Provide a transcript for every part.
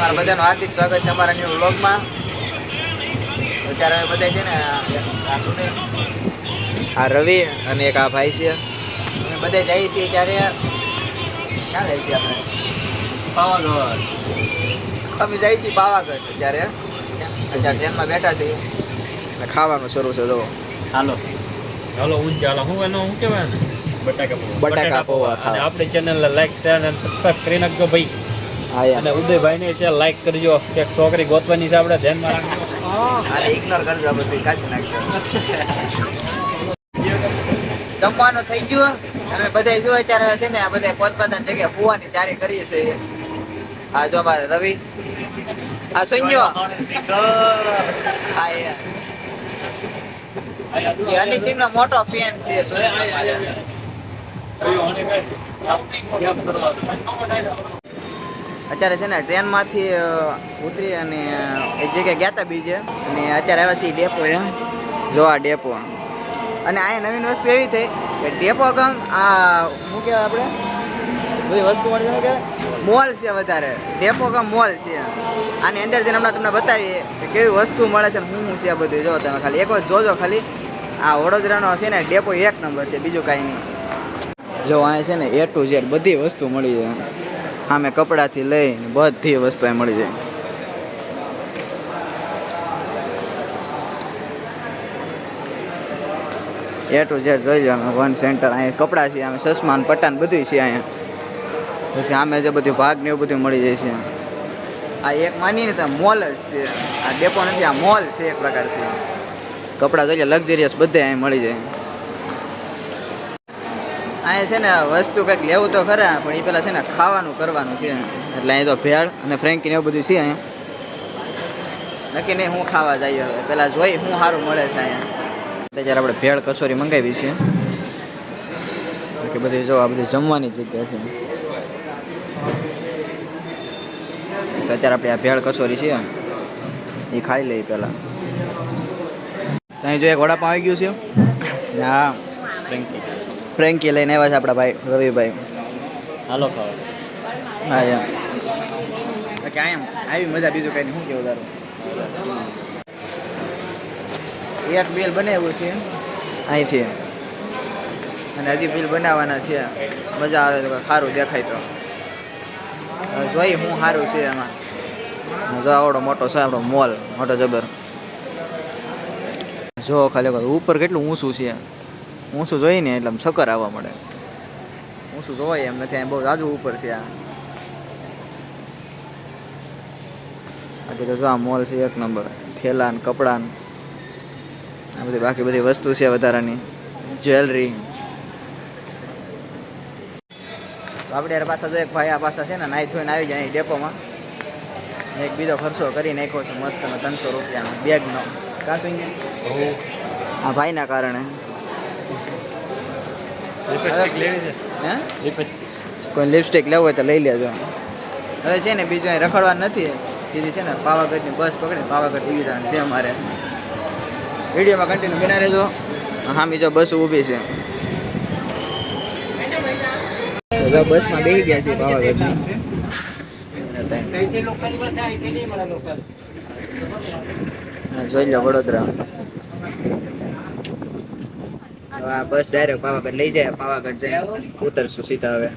તમારા બધાનું હાર્દિક સ્વાગત છે અમારા ન્યૂ વ્લોગમાં અત્યારે અમે બધા છે ને આ સુનિલ આ રવિ અને એક આ ભાઈ છે. અમે બધા જઈએ છીએ ત્યારે ક્યાં જઈએ છીએ આપણે? પાવાગઢ. અમે જઈએ છીએ પાવાગઢ અત્યારે. અત્યારે ટ્રેનમાં બેઠા છીએ. અને ખાવાનું શરૂ છે જો. હાલો. હાલો હું ચાલો હું એનો શું કહેવાય બટાકા બટાકા પૌવા આપણે ચેનલને લાઈક શેર અને સબસ્ક્રાઈબ કરી નાખજો ભાઈ. હા અને ઉદયભાઈ ને ત્યાં લાઈક કરજો. કે છોકરી ગોતવાની છે આપણે ધ્યાનમાં રાખજો. ઇગ્નોર કરજો બધી કાઢી નાખજો. જમવાનું થઈ ગયું. અમે બધા જો અત્યારે છે ને આ બધા પોતપોતાની જગ્યાએ ફુવાની તૈયારી કરીએ છીએ. આ જો અમારે રવિ. આ સંજો હા હની સિંહ નો મોટો ફેન છે સંજો. અત્યારે છે ને ટ્રેનમાંથી ઉતરી અને એક જગ્યાએ ગયા હતા બીજે. અને અત્યારે આવ્યા છીએ ડેપો એમ જો આ ડેપો. અને અહીંયા નવીન વસ્તુ એવી થઈ કે ડેપો કમ, આ, શું કહેવાય આપણે? બધી વસ્તુ મળે છે મોલ છે વધારે. ડેપો કમ મોલ છે. આની અંદર જઈને હમણાં તમને બતાવીએ કે કેવી વસ્તુ મળે છે શું શું છે બધું. જો તમે ખાલી એક વાર જોજો ખાલી. આ વડોદરાનો છે ને ડેપો એક નંબર છે, બીજું કાંઈ નહીં. જો અહીંયા છે ને એ ટુ ઝેડ બધી વસ્તુ મળી જાય સામે કપડાથી લઈને બધી વસ્તુ મળી જાય. એ ટુ ઝેડ જોઈ લો અમે વન સેન્ટર અહીંયા કપડાં છે, અમે સસમાન પટાન બધું છે અહીંયા. પછી આમે જે બધું ભાગ ને એવું બધું મળી જાય છે. આ એક માનીને તો મોલ જ છે. આ ડેપો નથી, આ મોલ છે એક પ્રકારથી. કપડાં જોઈએ લક્ઝરિયસ બધે અહીં મળી જાય. અહીંયા છે ને વસ્તુ કંઈક લેવું તો ખરા પણ એ પેલા છે ને ખાવાનું કરવાનું છે. એટલે અહીં તો ભેળ અને ફ્રેન્કી ને એવું બધું છે અહીંયા. નક્કી નહીં હું ખાવા જઈએ હવે. પેલા જોઈ હું સારું મળે છે અહીંયા. ત્યારે આપણે ભેળ કચોરી મંગાવી છે. કે બધી જો આ બધી જમવાની જગ્યા છે. તો અત્યારે આપણે આ ભેળ કચોરી છે. એ ખાઈ લઈએ પહેલાં અહીં જો એક વડાપાવ આવી ગયું છે. હા. ફ્રેન્કી. ફ્રેન્કી લઈને આવ્યા છે આપણા ભાઈ રવિભાઈ. હાલો ખાવા હા યા. કે આમ આવી મજા બીજું કઈ શું કેવું તારું? એક બિલ બનાવ્યું છે. અહીંથી. અને હજી બિલ બનાવવાના છે. મજા આવે તો સારું દેખાય તો. જોઈ હું સારું છે એમાં. જો આવડો મોટો છે આપણો મોલ મોટો જબર. જો ખાલી ઉપર કેટલું ઊંચું છે. ઊંચું જોઈ ને એટલે આમ આવવા મળે. ઊંચું જોવાય એમ નથી બહુ રાજુ ઉપર છે આ. બાકી તો જો આ મોલ છે એક નંબર. થેલા ને કપડા ને. આ બધી બાકી બધી વસ્તુ છે વધારાની. જ્વેલરી. તો આપણે યાર પાછા જો એક ભાઈ આ પાછા છે ને નાઈ ધોઈને આવી જાય ડેપોમાં. એક બીજો ખર્ચો કરી નાખ્યો છે મસ્ત ત્રણસો રૂપિયાનો બેગનો. કાં આ ભાઈના કારણે લિપસ્ટિક લેવી છે હે લિપસ્ટિક કોઈ લિપસ્ટિક લેવું હોય તો લઈ લેજો. હવે છે ને બીજું અહીં રખડવાનું નથી. સીધી છે ને પાવાગઢની બસ પકડી પાવાગઢ ઊભી જવાનું છે અમારે. વિડીયોમાં કન્ટિન્યુ બિના રહેજો. હા બીજો બસ ઊભી છે. બસમાં બેસી ગયા છે પાવાગઢની. જોઈ લો વડોદરા. આ બસ ડાયરેક્ટ પાવાગઢ લઈ જાય, પાવાગઢ જઈને ઉતરશું સીધા હવે.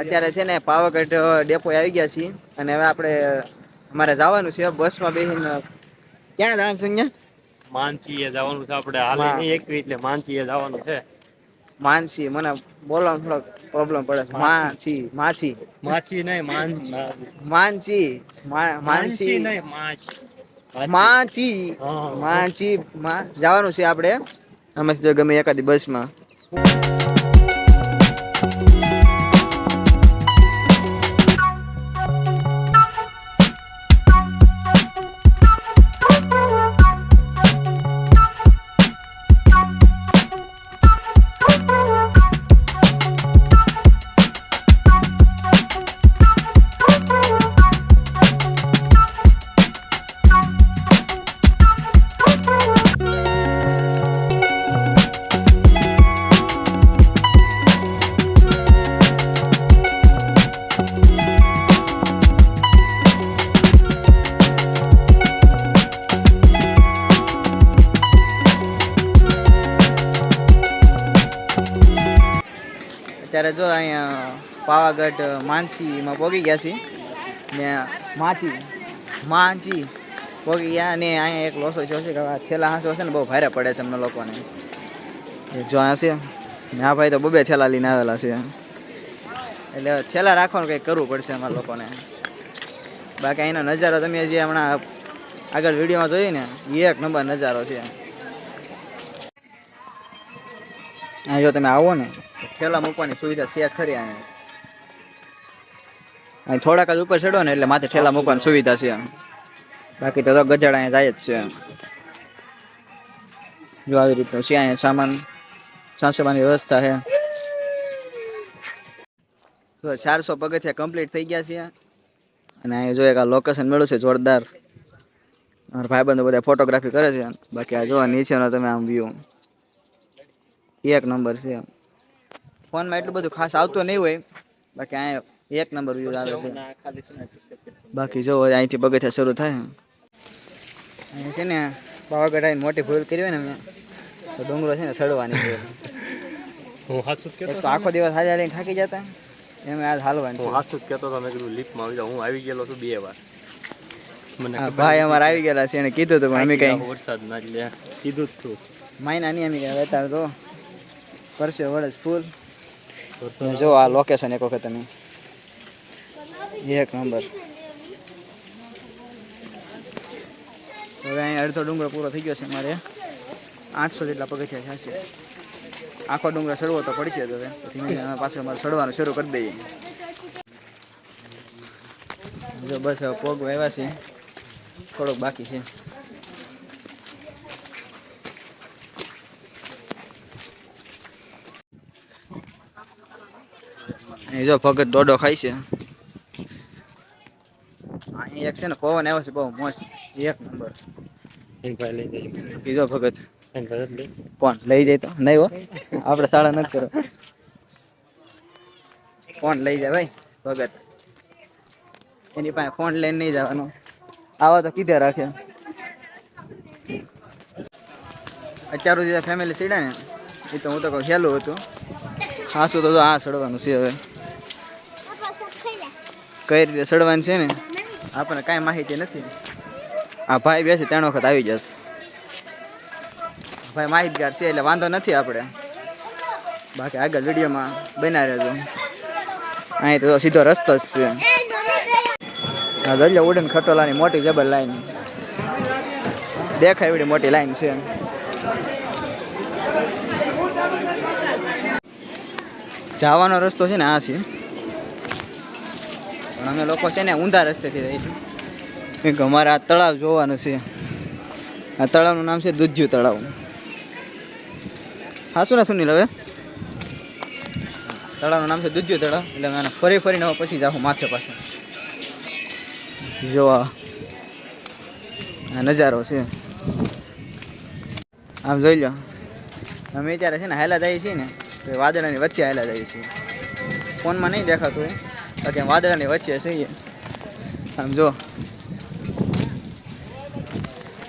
અત્યારે છે ને પાવાગઢ ડેપો આવી ગયા છીએ અને હવે આપણે અમારે જવાનું છે બસમાં બેસીને ક્યાં જવાનું છે અહીંયા? માનસીએ જવાનું છે આપણે હાલ નહીં એકવી એટલે માનસીએ જવાનું છે. માનસી મને બોલવામાં થોડોક પ્રોબ્લેમ પડે છે. માછી માછી માછી નહીં માન માનસી માનસી. માનસી નહીં માછી માછી. માછી માં જવાનું છે આપણે. અમે જો ગમે એકાદી બસમાં. જો અહીંયા પાવાગઢ માનસીમાં પોગી ગયા છીએ. ને માછી માંચી પોગી ગયા અને અહીંયા એક લોસો જો છે કે થેલા હાંસો છે ને બહુ ભારે પડે છે અમને લોકોને. જો અહીંયા છે. ને આ ભાઈ તો બબે થેલા લઈને આવેલા છે. એટલે થેલા રાખવાનું કંઈક કરવું પડશે અમારા લોકોને. બાકી અહીંનો નજારો તમે જે હમણાં આગળ વિડીયોમાં જોયું ને, એ એક નંબર નજારો છે. અહીં જો તમે આવો ને થેલા મૂકવાની સુવિધા છે ખરી અહીંયા અહીં થોડાક જ ઉપર ચડો ને એટલે માથે ઠેલા મૂકવાની સુવિધા છે બાકી તો તો અહીંયા જાય જ છે જો આવી રીતનું છે અહીંયા સામાન સાંસવાની વ્યવસ્થા છે. ચારસો પગથિયા કમ્પ્લીટ થઈ ગયા છે અને અહીંયા જો એક આ લોકેશન મળ્યું છે જોરદાર. મારા ભાઈબંધો બધા ફોટોગ્રાફી કરે છે બાકી આ જો નીચેનો તમે આમ વ્યૂ એક નંબર છે ફોનમાં એટલું બધું ખાસ આવતું નહીં હોય. બાકી અહીંયા એક નંબર વ્યૂ આવે છે. બાકી જો અહીંથી પગથિયા શરૂ થાય અહીં છે ને પાવાગઢ આવીને મોટી ભૂલ કરી હોય ને મેં તો ડુંગરો છે ને સડવાની છે હું હાસું કહેતો તો આખો દિવસ હાજર લઈને થાકી જતા. એમ આજ હાલવાનું હું હાસું જ કહેતો હતો મેં કીધું લીફમાં આવી જાઉં હું આવી ગયેલો છું બે વાર. મને ભાઈ અમારે આવી ગયેલા છે એને કીધું હતું અમે કઈ વરસાદ ના કીધું જ તું. માયના નહીં અમે અત્યારે તો. પરસે વડે ફૂલ જો આ લોકેશન એક વખત તમે એક નંબર હવે અહીં અડધો ડુંગળો પૂરો થઈ ગયો છે મારે આઠસો જેટલા પગથિયા થશે આખો ડુંગળો સડવો તો પડશે તો હવે ધીમે ધીમે પાછું અમારે સડવાનું શરૂ કરી દઈએ જો બસ હવે પગ વાવ્યા છે થોડોક બાકી છે અહીં જો ભગત ડોડો ખાય છે. અહીં એક છે ને પવન આવ્યો છે બહુ મસ્ત. એક નંબર. બીજો ભગત. કોણ? લઈ જાય તો? નહીં હો. આપણે સાડા નથી કરો ફોન લઈ જાય ભાઈ? ભગત. એની પાસે ફોન લઈને નહીં જવાનો. આવા તો કીધે રાખે. અત્યાર સુધી ફેમિલી સીડા ને. એ તો હું તો કહું સહેલું હતું. હાસું તો આ સડવાનું છે હવે. કઈ રીતે સડવાનું છે ને? આપણને કાંઈ માહિતી નથી. આ ભાઈ બેસે ત્રણ વખત આવી જશે. ભાઈ માહિતગાર છે એટલે વાંધો નથી આપણે. બાકી આગળ વિડીયોમાં બના રહેજો. અહીં તો સીધો રસ્તો જ છે. આ દરિયા ઉડન ખટોલાની મોટી જબર લાઈન. દેખાય એવડી મોટી લાઈન છે. જવાનો રસ્તો છે ને આ છે. પણ અમે લોકો છે ને ઊંધા રસ્તેથી રહી છીએ કેમ કે અમારે આ તળાવ જોવાનું છે. આ તળાવનું નામ છે દુધ્યુ તળાવ. હા શું ના સુનિલ હવે? તળાવનું નામ છે દુધ્યુ તળાવ. એટલે અમે ફરી ફરીને પછી જાઉં માથે પાસે જોવા આ નજારો છે. આમ જોઈ લો. અમે અત્યારે છે ને હેલા જઈએ છીએ ને. વાદળાની વચ્ચે આવેલા જઈએ છીએ. ફોનમાં નહીં દેખાતું એ બાકી વાદળાની વચ્ચે છીએ આમ જો.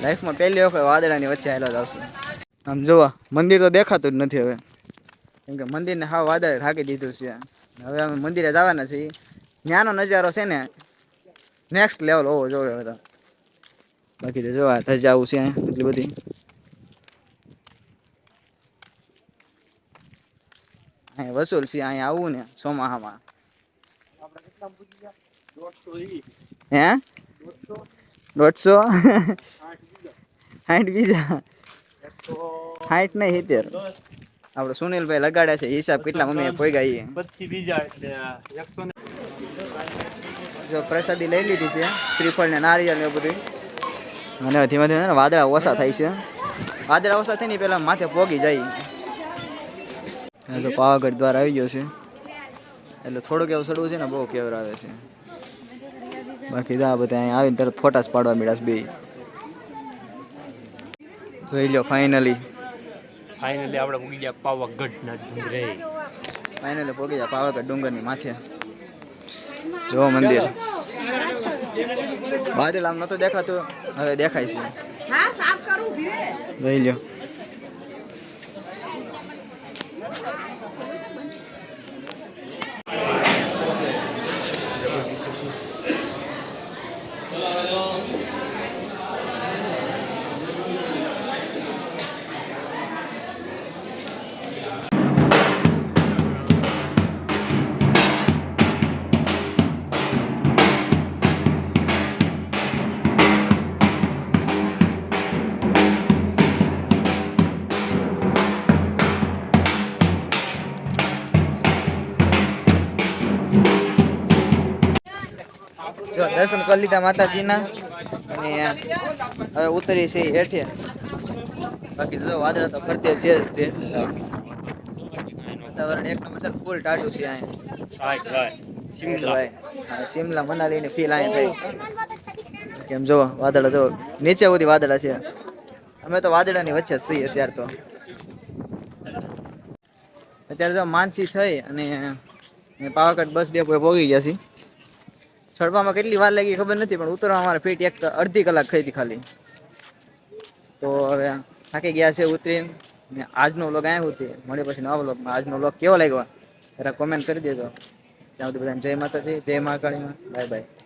લાઈફમાં પહેલી વખત વાદળાની વચ્ચે હાયલા જ આવશે. આમ જોવા, મંદિર તો દેખાતું જ નથી હવે. કેમ કે મંદિરને હા વાદળે ઢાંકી દીધું છે. હવે અમે મંદિરે જવાના છીએ. ત્યાંનો નજારો છે ને નેક્સ્ટ લેવલ હોવો જોઈએ હવે તો. બાકી તો જોવા થઈ જવું છે એટલી બધી. અહીંયા વસૂલ છે અહીંયા આવું ને ચોમાહામાં. હે? દોઢસો? સાઠ બીજા. સાઠ નહીં સિત્તેર. આપણે સુનિલભાઈ લગાડ્યા છે, હિસાબ કેટલા મમ્મીએ પોઈ એ બીજા જો પ્રસાદી લઈ લીધી છે શ્રીફળ ને નારિયેળ ને બધું અને ધીમે ધીમે વાદળા ઓછા થાય છે. વાદળા ઓછા થઈ ને પેલા માથે પોગી જાય. અને તો પાવાગઢ દ્વાર આવી ગયો છે. એટલે થોડુંક એવું સડવું છે ને બહુ કેવર આવે છે. બાકી તો આ બધા અહીંયા આવીને તરત ફોટા જ પાડવા મળ્યા છે બે જોઈ લો ફાઇનલી ફાઇનલી આપણે મૂકી ગયા પાવાગઢ ના ડુંગરે. ફાઇનલી પહોંચી જાય પાવાગઢ ડુંગરની માથે. જો મંદિર. બાજુ આમ નતો દેખાતું હવે દેખાય છે. હા સાફ કરું ભીરે. જોઈ લ્યો. જો દર્શન કરી લીધા માતાજીના. અને હવે ઉતરી છે હેઠે. બાકી જો વાદળા તો કરતે છે જ તે. વાતાવરણ એક નંબર સર ફૂલ ટાટું છે રાઈટ શિમલા મનાલી ની ફીલ અહીંયા થઈ. કેમ જો, વાદળા જો, નીચે સુધી વાદળા છે. અમે તો વાદળાની વચ્ચે જ છીએ અત્યારે તો. અત્યારે જો માનસી થઈ અને પાવાગઢ બસ ડેપો પહોંચી ગયા છીએ. ચડવામાં કેટલી વાર લાગી ખબર નથી, પણ ઉતરવામાં અમારે ફીટ એક અડધી કલાક થઈ ખાલી. તો હવે થાકી ગયા છે ઉતરીને. ને આજનો વ્લોગ આવ્યો હતી મળે પછી નવા વ્લોગમાં આજનો વ્લોગ કેવો લાગ્યો? જરા કોમેન્ટ કરી દેજો. ત્યાં સુધી બધાને જય માતાજી, જય મહાકાળીમાં બાય બાય.